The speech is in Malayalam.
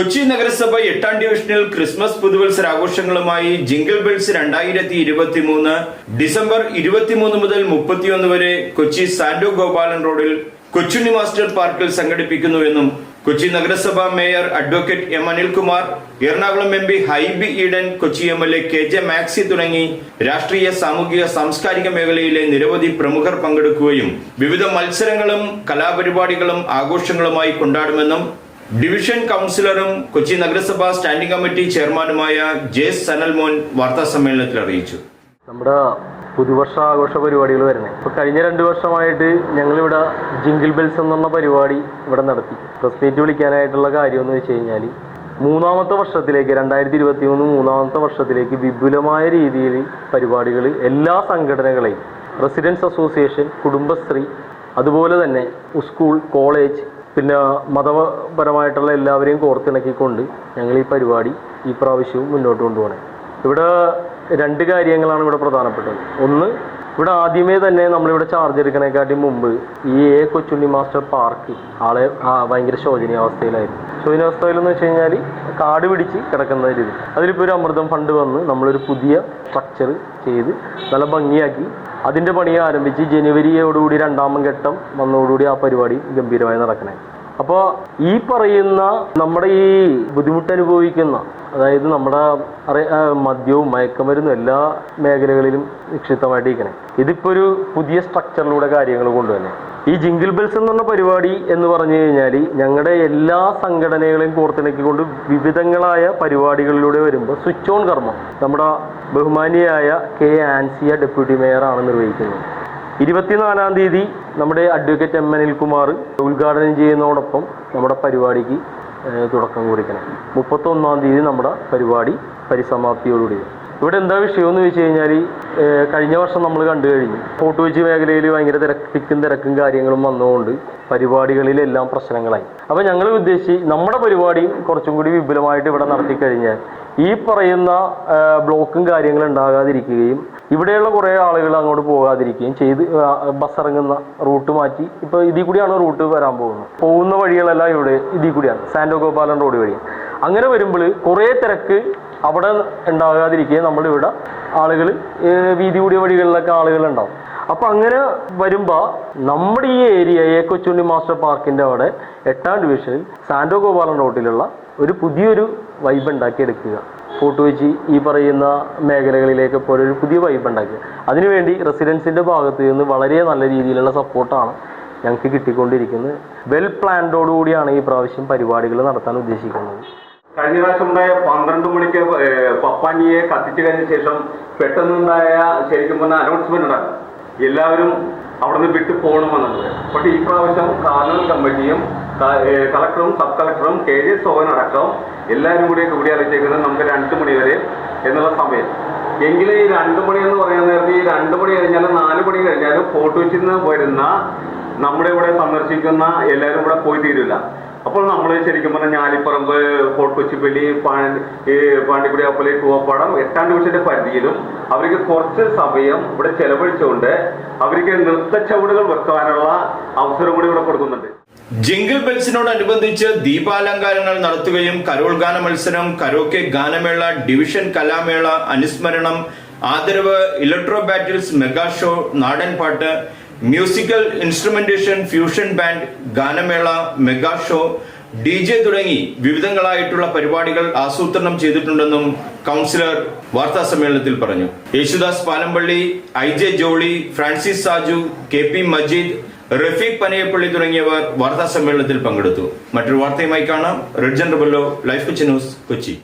കൊച്ചി നഗരസഭ എട്ടാം ഡിവിഷനിൽ ക്രിസ്മസ് പുതുവത്സര ആഘോഷങ്ങളുമായി ജിംഗിൾ ബെൽസ് രണ്ടായിരത്തി ഇരുപത്തി മൂന്ന് ഡിസംബർ ഇരുപത്തിമൂന്ന് മുതൽ മുപ്പത്തിയൊന്ന് വരെ കൊച്ചി സാന്റോ ഗോപാലൻ റോഡിൽ കൊച്ചുണ്ണി മാസ്റ്റർ പാർക്കിൽ സംഘടിപ്പിക്കുന്നുവെന്നും കൊച്ചി നഗരസഭാ mayor advocate M Anilkumar Ernakulam M P Hibi Eden Kochi M L A K J Maxi തുടങ്ങി രാഷ്ട്രീയ സാമൂഹിക സാംസ്കാരിക മേഖലയിലെ നിരവധി പ്രമുഖർ പങ്കെടുക്കുകയും വിവിധ മത്സരങ്ങളും കലാപരിപാടികളും ആഘോഷങ്ങളുമായി കൊണ്ടാടുമെന്നും ഡിവിഷൻ കൗൺസിലറും കൊച്ചി നഗരസഭാ സ്റ്റാൻഡിംഗ് കമ്മിറ്റി ചെയർമാനുമായ ജെ സനൽമോൻ വാർത്താ സമ്മേളനത്തിൽ അറിയിച്ചു. നമ്മുടെ പുതുവർഷ ആഘോഷ പരിപാടികൾ വരുന്നത് ഇപ്പോൾ കഴിഞ്ഞ രണ്ട് വർഷമായിട്ട് ഞങ്ങളിവിടെ ജിങ്കിൾ ബെൽസ് എന്നുള്ള പരിപാടി ഇവിടെ നടത്തി. പ്രസ് മീറ്റ് വിളിക്കാനായിട്ടുള്ള കാര്യം എന്ന് വെച്ച് കഴിഞ്ഞാൽ മൂന്നാമത്തെ വർഷത്തിലേക്ക് രണ്ടായിരത്തി ഇരുപത്തി മൂന്ന് മൂന്നാമത്തെ വർഷത്തിലേക്ക് വിപുലമായ രീതിയിൽ പരിപാടികൾ എല്ലാ സംഘടനകളെയും റെസിഡൻസ് അസോസിയേഷൻ കുടുംബശ്രീ അതുപോലെ തന്നെ സ്കൂൾ കോളേജ് പിന്നെ മതപരമായിട്ടുള്ള എല്ലാവരെയും കോർത്തിണക്കിക്കൊണ്ട് ഞങ്ങൾ ഈ പരിപാടി ഈ പ്രാവശ്യവും മുന്നോട്ട് കൊണ്ടുപോകണേ. ഇവിടെ രണ്ട് കാര്യങ്ങളാണ് ഇവിടെ പ്രധാനപ്പെട്ടത്. ഒന്ന് ഇവിടെ ആദ്യമേ തന്നെ നമ്മളിവിടെ ചാർജ് എടുക്കണേക്കാട്ടി മുമ്പ് ഈ എ കൊച്ചുണ്ണി മാസ്റ്റർ പാർക്ക് ആളെ ഭയങ്കര ശോചനീയാവസ്ഥയിലായിരുന്നു. ശോചനീയാവസ്ഥയിൽ എന്ന് വെച്ച് കഴിഞ്ഞാൽ കാട് പിടിച്ച് കിടക്കുന്ന രീതി അതിലിപ്പോൾ ഒരു അമൃതം ഫണ്ട് വന്ന് നമ്മളൊരു പുതിയ സ്ട്രക്ചർ ചെയ്ത് നല്ല ഭംഗിയാക്കി അതിന്റെ പണി ആരംഭിച്ച് ജനുവരിയോടുകൂടി രണ്ടാമൻ ഘട്ടം വന്നതോടുകൂടി ആ പരിപാടി ഗംഭീരമായി നടക്കണേ. അപ്പോൾ ഈ പറയുന്ന നമ്മുടെ ഈ ബുദ്ധിമുട്ട് അനുഭവിക്കുന്ന അതായത് നമ്മുടെ മദ്യവും മയക്കമരുന്നും എല്ലാ മേഖലകളിലും നിക്ഷിപ്തമായിട്ടിരിക്കണേ. ഇതിപ്പോ ഒരു പുതിയ സ്ട്രക്ചറിലൂടെ കാര്യങ്ങൾ കൊണ്ടുവന്നെ. ഈ ജിങ്കിൾ ബെൽസ് എന്ന് പറഞ്ഞ പരിപാടി എന്ന് പറഞ്ഞു കഴിഞ്ഞാൽ ഞങ്ങളുടെ എല്ലാ സംഘടനകളെയും കോർത്തിണക്കിക്കൊണ്ട് വിവിധങ്ങളായ പരിപാടികളിലൂടെ വരുമ്പോൾ സ്വിച്ച് ഓൺ കർമ്മം. നമ്മുടെ ബഹുമാനിയായ കെ ആൻസിയ ഡെപ്യൂട്ടി മേയറാണ് നിർവഹിക്കുന്നത്. ഇരുപത്തിനാലാം തീയതി നമ്മുടെ അഡ്വക്കേറ്റ് എം അനിൽകുമാർ ഉദ്ഘാടനം ചെയ്യുന്നതോടൊപ്പം നമ്മുടെ പരിപാടിക്ക് തുടക്കം കുറിക്കണം. മുപ്പത്തൊന്നാം തീയതി നമ്മുടെ പരിപാടി പരിസമാപ്തിയോടുകൂടി ഇവിടെ എന്താ വിഷയം എന്ന് വെച്ച് കഴിഞ്ഞാൽ കഴിഞ്ഞ വർഷം നമ്മൾ കണ്ടു കഴിഞ്ഞു. ഫോർട്ട് കൊച്ചി മേഖലയിൽ ഭയങ്കര തിരക്കും തിരക്കും കാര്യങ്ങളും വന്നുകൊണ്ട് പരിപാടികളിലെല്ലാം പ്രശ്നങ്ങളായി. അപ്പോൾ ഞങ്ങൾ ഉദ്ദേശിച്ച് നമ്മുടെ പരിപാടി കുറച്ചും കൂടി വിപുലമായിട്ട് ഇവിടെ നടത്തി കഴിഞ്ഞാൽ ഈ പറയുന്ന ബ്ലോക്കും കാര്യങ്ങളും ഉണ്ടാകാതിരിക്കുകയും ഇവിടെയുള്ള കുറേ ആളുകൾ അങ്ങോട്ട് പോകാതിരിക്കുകയും ചെയ്ത് ബസ് ഇറങ്ങുന്ന റൂട്ട് മാറ്റി ഇപ്പോൾ ഇതിൽ കൂടിയാണ് റൂട്ട് വരാൻ പോകുന്നത്. പോകുന്ന വഴികളെല്ലാം ഇവിടെ ഇതിൽ കൂടിയാണ്. സാൻഡോ ഗോപാലൻ റോഡ് വഴി. അങ്ങനെ വരുമ്പോൾ കുറേ തിരക്ക് അവിടെ ഉണ്ടാകാതിരിക്കുകയും നമ്മളിവിടെ ആളുകൾ വീതി കൂടിയ വഴികളിലൊക്കെ ആളുകൾ ഉണ്ടാവും അപ്പൊ അങ്ങനെ വരുമ്പോ നമ്മുടെ ഈ ഏരിയ കൊച്ചുണ്ണി മാസ്റ്റർ പാർക്കിന്റെ അവിടെ എട്ടാം ഡിവിഷനിൽ സാന്റോ ഗോപാലൻ റോഡിലുള്ള ഒരു പുതിയൊരു വൈബ് ഉണ്ടാക്കിയെടുക്കുക. ഫോട്ടോ വെച്ച് ഈ പറയുന്ന മേഖലകളിലേക്ക് പോലെ ഒരു പുതിയ വൈബ് ഉണ്ടാക്കുക. അതിനുവേണ്ടി റെസിഡൻസിന്റെ ഭാഗത്ത് നിന്ന് വളരെ നല്ല രീതിയിലുള്ള സപ്പോർട്ടാണ് ഞങ്ങൾക്ക് കിട്ടിക്കൊണ്ടിരിക്കുന്നത്. വെൽ പ്ലാൻഡോടുകൂടിയാണ് ഈ പ്രാവശ്യം പരിപാടികൾ നടത്താൻ ഉദ്ദേശിക്കുന്നത്. കഴിഞ്ഞ പ്രാവശ്യം ഉണ്ടായ പന്ത്രണ്ട് മണിക്ക് പപ്പാനിയെ കത്തിച്ചു കഴിഞ്ഞ ശേഷം പെട്ടെന്നുണ്ടായ ശരിക്കും പറഞ്ഞ അനൗൺസ്മെന്റ് ഉണ്ടായിരുന്നു എല്ലാവരും അവിടുന്ന് വിട്ടു പോകണമെന്നുള്ളത്. പക്ഷേ ഈ പ്രാവശ്യം കാർണൽ കമ്മിറ്റിയും കളക്ടറും സബ് കളക്ടറും കെ ജെ സോഹൻ അടക്കം എല്ലാവരും കൂടി കൂടി അറിയിച്ചേക്കുന്നത് നമുക്ക് രണ്ട് മണി വരെ എന്നുള്ള സമയം. എങ്കിലും ഈ രണ്ട് മണി എന്ന് പറയാൻ നേരത്തെ ഈ രണ്ട് മണി കഴിഞ്ഞാലും നാല് മണി കഴിഞ്ഞാലും ഫോർട്ട് വെച്ചിൽ നിന്ന് വരുന്ന നമ്മുടെ ഇവിടെ സന്ദർശിക്കുന്ന എല്ലാവരും ഇവിടെ പോയി തീരില്ല അപ്പോൾ നമ്മൾ ശരിക്കും പറഞ്ഞാൽ ഞാലിപ്പറമ്പ് ഫോർട്ട് കൊച്ചിപ്പള്ളി പാണ്ടി പാണ്ടിക്കുടി അപ്പലി കൂവപ്പാടം എട്ടാം ഡിവിഷന്റെ പരിധിയിലും അവർക്ക് കുറച്ച് സമയം ഇവിടെ ചെലവഴിച്ചുകൊണ്ട് അവർക്ക് നൃത്തച്ചവിടുകൾ വെക്കാനുള്ള അവസരം കൂടി ഇവിടെ കൊടുക്കുന്നുണ്ട്. ജിംഗിൾ ബെൽസിനോടനുബന്ധിച്ച് ദീപാലങ്കാരങ്ങൾ നടത്തുകയും കരോൾ ഗാന മത്സരം കരോക്കെ ഗാനമേള ഡിവിഷൻ കലാമേള അനുസ്മരണം ആദരവ് ഇലക്ട്രോ ബാറ്റിൽസ് മെഗാ ഷോ നാടൻ പാട്ട് മ്യൂസിക്കൽ ഇൻസ്ട്രുമെന്റേഷൻ ഫ്യൂഷൻ ബാൻഡ് ഗാനമേള മെഗാ ഷോ ഡി ജെ തുടങ്ങി വിവിധങ്ങളായിട്ടുള്ള പരിപാടികൾ ആസൂത്രണം ചെയ്തിട്ടുണ്ടെന്നും കൗൺസിലർ വാർത്താ സമ്മേളനത്തിൽ പറഞ്ഞു. Yesudas Palampally I J Jolly Francis Saju K P Majeed Rafeeq Panayappilly തുടങ്ങിയവർ വാർത്താ സമ്മേളനത്തിൽ പങ്കെടുത്തു. മറ്റൊരു വാർത്തയുമായി കാണാം. റെഡ് ജൻ റബല്ലോ ലൈഫ് കൊച്ചി ന്യൂസ് കൊച്ചി.